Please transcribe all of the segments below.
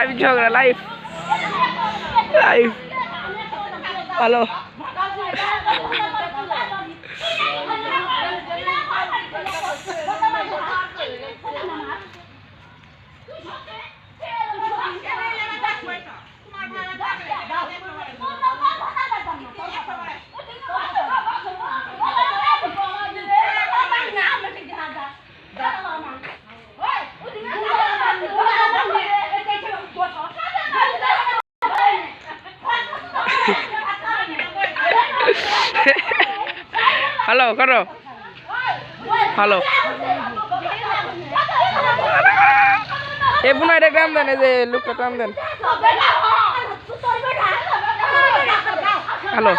Live ঝগড়া live live hello Hello করো। Hello. এ পুনঃ এটা টান দেন এই যে লোকটা টান দেন। হ্যালো।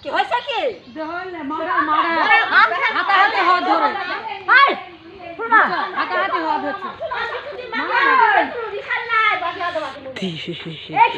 কি হয়েছে কি হাতাহাতি হওয়া ধরে হাতাহাতি হওয়া ধরছে এই।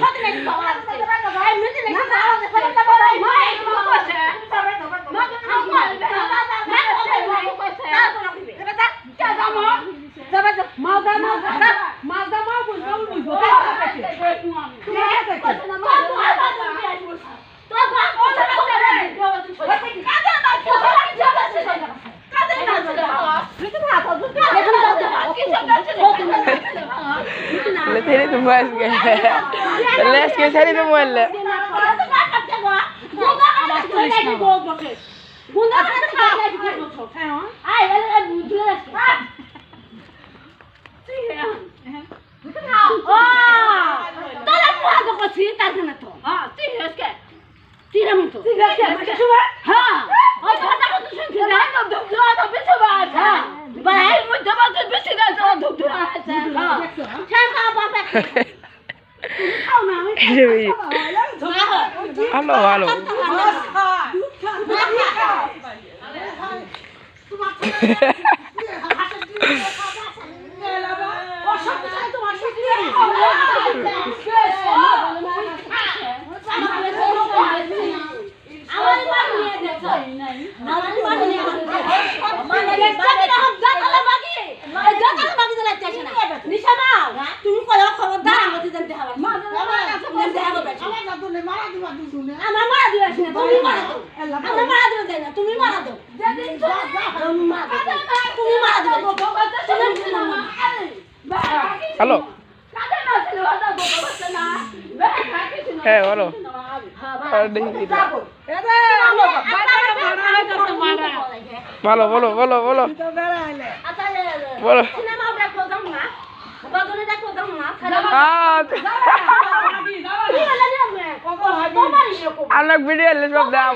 Le tiene tu más que. Le es que sale tu muelle. Halo, halo. তুমি কয় খবরদার আমাকে জানতে হবে আমার মারা দিবে তুমি মারা দাও আমার মারা দিবে তাই না তুমি মারা দাও তুমি মারা দাও তুমি মারা দিবে হ্যালো হ্যাঁ বলো আর দেখি ভালো বলো বলো বলো। বলো। আনক ভিডিও এলে সব দাম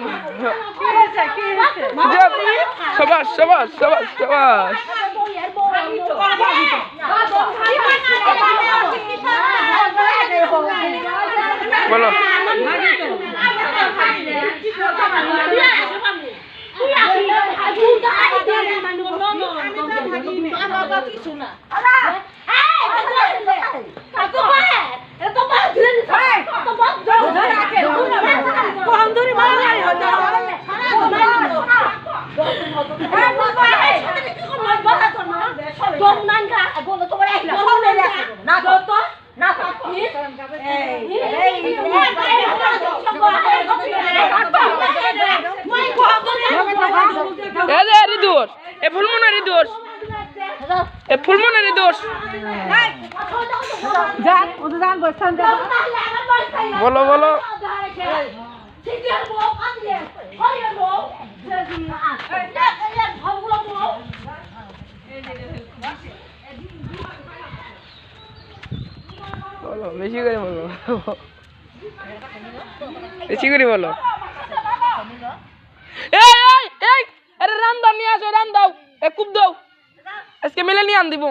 সবাস সবাস সবাস সবাস। বলো। দোষ এ ফুলমনের দোষ এ ফুলমনের দোষ বলো বলো বলো বেশি করে বলো। বেশি করে বলো। এই এই এই নিয়ে আসো, রান এ, কুপ দাও। আজকে মেলে নিয়ে আন দিব।